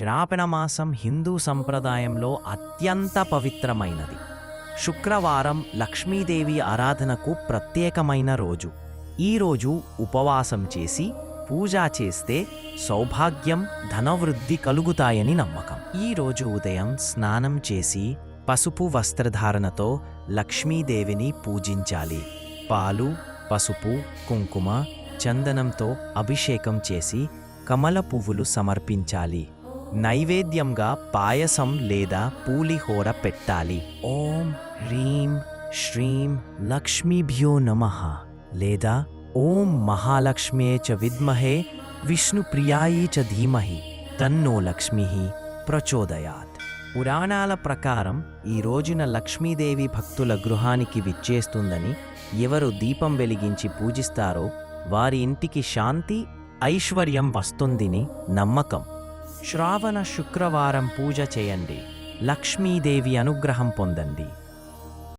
శ్రావణ మాసం హిందూ సంప్రదాయంలో అత్యంత పవిత్రమైనది. శుక్రవారం లక్ష్మీదేవి ఆరాధనకు ప్రత్యేకమైన రోజు. ఈ రోజు ఉపవాసం చేసి పూజ చేస్తే సౌభాగ్యం ధనవృద్ధి కలుగుతాయని నమ్మకం. ఈరోజు ఉదయం స్నానం చేసి పసుపు వస్త్రధారణతో లక్ష్మీదేవిని పూజించాలి. పాలు పసుపు కుంకుమ చందనంతో అభిషేకం చేసి కమల పువ్వులు సమర్పించాలి. నైవేద్యంగా పాయసం లేదా పూలిహోర పెట్టాలి. ఓం హ్రీం శ్రీం లక్ష్మీభ్యో నమః. లేదా ఓం మహాలక్ష్మ్యే చ విద్మహే విష్ణుప్రియాయి చ ధీమహి. తన్నో లక్ష్మి. ప్రచోదయాత్. పురాణాల ప్రకారం ఈ రోజున లక్ష్మీదేవి భక్తుల గృహానికి విచ్చేస్తుందని ఎవరు దీపం వెలిగించి పూజిస్తారో వారి ఇంటికి శాంతి ఐశ్వర్యం వస్తుందని నమ్మకం. శ్రావణ శుక్రవారం పూజ చేయండి. లక్ష్మీదేవి అనుగ్రహం పొందండి.